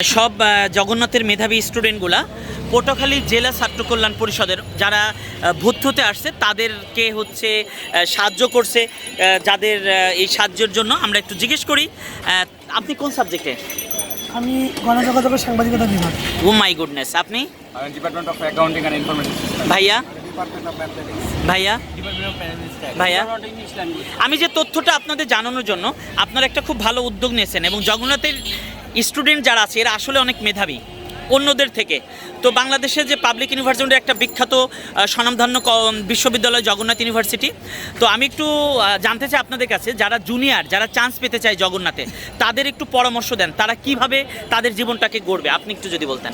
সব জগন্নাথের মেধাবী স্টুডেন্টগুলা পটুয়াখালী জেলা ছাত্র কল্যাণ পরিষদের যারা ভর্তি হতে আসছে তাদেরকে হচ্ছে সাহায্য করছে যাদের এই সাহায্যের জন্য আমরা একটু জিজ্ঞেস করি। আপনি কোন সাবজেক্টে? আমি গণযোগাযোগ ও সাংবাদিকতা বিভাগ। ও মাই গুডনেস আপনি? Department of accounting and information ভাইয়া? ভাইয়া? ভাইয়া? আমি যে তথ্যটা আপনাদের জানানোর জন্য আপনারা একটা খুব ভালো উদ্যোগ নিয়েছেন এবং জগন্নাথের স্টুডেন্ট যারা আছে, এরা আসলে অনেক মেধাবী অন্যদের থেকে। তো বাংলাদেশে যে পাবলিক ইউনিভার্সিটির একটা বিখ্যাত স্বনামধন্য বিশ্ববিদ্যালয় জগন্নাথ ইউনিভার্সিটি। তো আমি একটু জানতে চাই আপনাদের কাছে, যারা জুনিয়র যারা চান্স পেতে চায় জগন্নাথে, তাদের একটু পরামর্শ দেন, তারা কীভাবে তাদের জীবনটাকে গড়বে? আপনি একটু যদি বলতেন।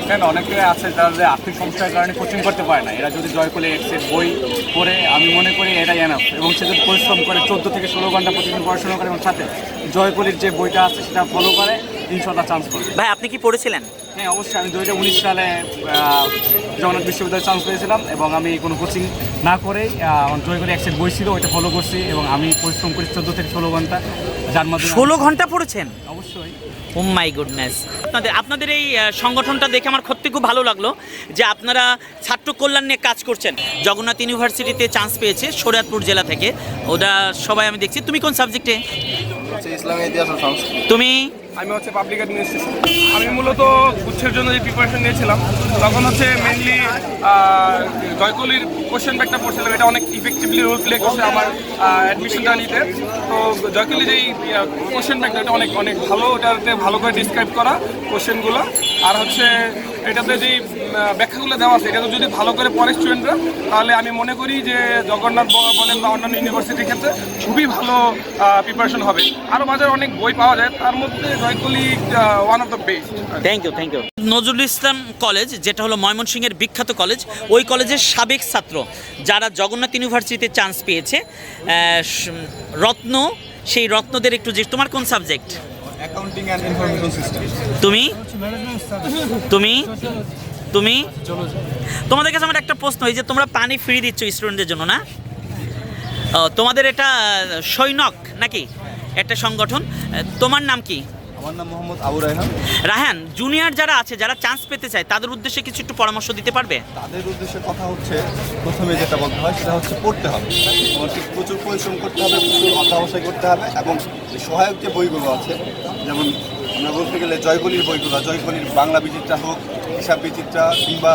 এখানে অনেকে আছে যারা যে আর্থিক সমস্যার কারণে কোচিং করতে পারে না। এরা যদি জয় করে এক্সের বই পড়ে আমি মনে করি এটাই এনাফ এবং সে যদি পরিশ্রম করে চোদ্দ থেকে ষোলো ঘণ্টা প্রতিদিন পড়াশোনা করে এবং সাথে জয়কলির যে বইটা আছে সেটা ফলো করে ইনশাল্লাহ চান্স করবে ভাই আপনি কি পড়েছিলেন? হ্যাঁ অবশ্যই। আমি দু হাজার উনিশ সালে জগন্নাথ বিশ্ববিদ্যালয়ে চান্স পেয়েছিলাম এবং আমি কোনো কোচিং না করেই জয় করে একসেট বই ছিল ওইটা ফলো করছি এবং আমি পরিশ্রম করি চোদ্দ থেকে ষোলো ঘণ্টা। যার মাধ্যমে ষোলো ঘণ্টা পড়েছেন? অবশ্যই। ও মাই গুডনেস আপনাদের আপনাদের এই সংগঠনটা দেখে আমার সত্যি খুব ভালো লাগল যে আপনারা ছাত্র কল্যাণ নিয়ে কাজ করছেন। জগন্নাথ ইউনিভার্সিটিতে চান্স পেয়েছে শরিয়াতপুর জেলা থেকে। ওটা সবাই আমি দেখছি। তুমি কোন সাবজেক্টে ইসলামী ইতিহাস সংস্কৃতি। তুমি? আমি হচ্ছে পাবলিক অ্যাডমিনিস্ট্রেশন আমি মূলত গুচ্ছের জন্য যে প্রিপারেশন নিয়েছিলাম, তখন হচ্ছে মেনলি জয়কলির কোশ্চেন ব্যাগটা পড়ছিলাম। এটা অনেক ইফেক্টিভলি রোল প্লে করছে আমার অ্যাডমিশনটা নিতে। তো জয়কলি যেই কোশ্চেন ব্যাগটা এটা অনেক অনেক ভালো, ওটাতে ভালো করে ডিসক্রাইব করা কোশ্চেনগুলো আর হচ্ছে এটাতে আহ, ব্যাখ্যাগুলো দেওয়া আছে এটা তো যদি ভালো করে পড়ে স্টুডেন্টরা তাহলে আমি মনে করি যে জগন্নাথ বলেন বা অন্যান্য ইউনিভার্সিটির ক্ষেত্রে খুবই ভালো প্রিপারেশন হবে। আরও বাজারে অনেক বই পাওয়া যায় তার মধ্যে জয়কলি one of the best thank you thank you Nazrul Islam college যেটা হলো ময়মনসিংহের বিখ্যাত কলেজ ওই কলেজের সাবেক ছাত্র যারা জগন্নাথ ইউনিভার্সিটিতে চান্স পেয়েছে রত্ন সেই রত্নদের একটু যে তোমার কোন subject accounting and information system তুমি? তুমি? তুমি? তোমাদের কাছে আমার একটা প্রশ্ন, এই যে তোমরা পানি ফ্রি দিচ্ছ স্টুডেন্টদের জন্য, না? তোমাদের এটা সৈনক নাকি? একটা সংগঠন। তোমার নাম কি? আমার নাম মোহাম্মদ আবু রায়হান। রাহান জুনিয়র যারা আছে যারা চান্স পেতে চায় তাদের উদ্দেশ্যে কিছু একটু পরামর্শ দিতে পারবে? তাদের উদ্দেশ্যে কথা হচ্ছে প্রথমে যেটা বলতে হয় সেটা হচ্ছে পড়তে হবে। তোমাকে প্রচুর পরিশ্রম করতে হবে প্রচুর অধ্যবসায় করতে হবে এবং সহায়ক যে বইগুলো আছে যেমন আমরা বলতে গেলে জয়কলির বইগুলো জয়কলির বাংলা বিচিত্রা হোক হিসাব বিচিত্রা কিংবা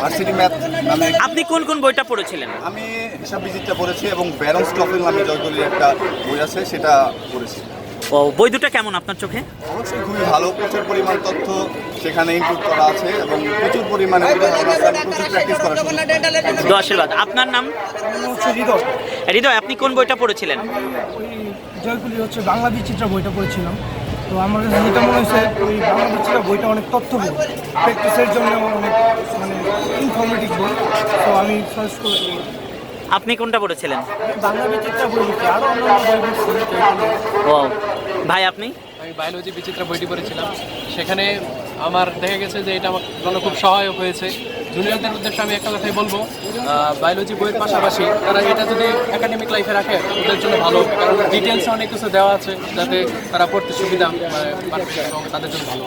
ভার্সিটি ম্যাথ নামে আপনি কোন কোন বইটা পড়েছিলেন? আমি হিসাব বিচিত্রা পড়েছি এবং ব্যারন স্টফেল নামে জয়কলির একটা বই আছে সেটা পড়েছি। ও বই দুটো কেমন আপনার চোখে? অবশ্যই খুবই ভালো। প্রচুর পরিমাণ তথ্য সেখানে ইনপুট করা আছে এবং প্রচুর পরিমাণে প্রচুর প্র্যাকটিস করা দু আশীর্বাদ। আপনার নাম? হৃদয়। হৃদয় আপনি কোন বইটা পড়েছিলেন? ওই জয়কুলি হচ্ছে বাংলা বিচিত্রা বইটা পড়েছিলাম। তো আমার কাছে যেটা মনে হয়েছে ওই বাংলা বিচিত্রা বইটা অনেক তথ্যবহুল প্র্যাকটিসের জন্য অনেক মানে ইনফরমেটিভ বই। তো আমি সার্চ করে আপনি কোনটা পড়েছিলেন? বাংলা বিচিত্রা বই লিখি আরও অন্যান্য বই পড়ছি ও ভাই আপনি? আমি বায়োলজি বিচিত্রা বইটি পড়েছিলাম। সেখানে আমার দেখা গেছে যে এটা আমার জন্য খুব সহায়ক হয়েছে। জুনিয়রদের উদ্দেশ্যে আমি একটা কথাই বলব বায়োলজি বইয়ের পাশাপাশি তারা এটা যদি একাডেমিক লাইফে রাখে ওদের জন্য ভালো কারণ ডিটেলসে অনেক কিছু দেওয়া আছে যাতে তারা পড়তে সুবিধা মানে, এবং তাদের জন্য ভালো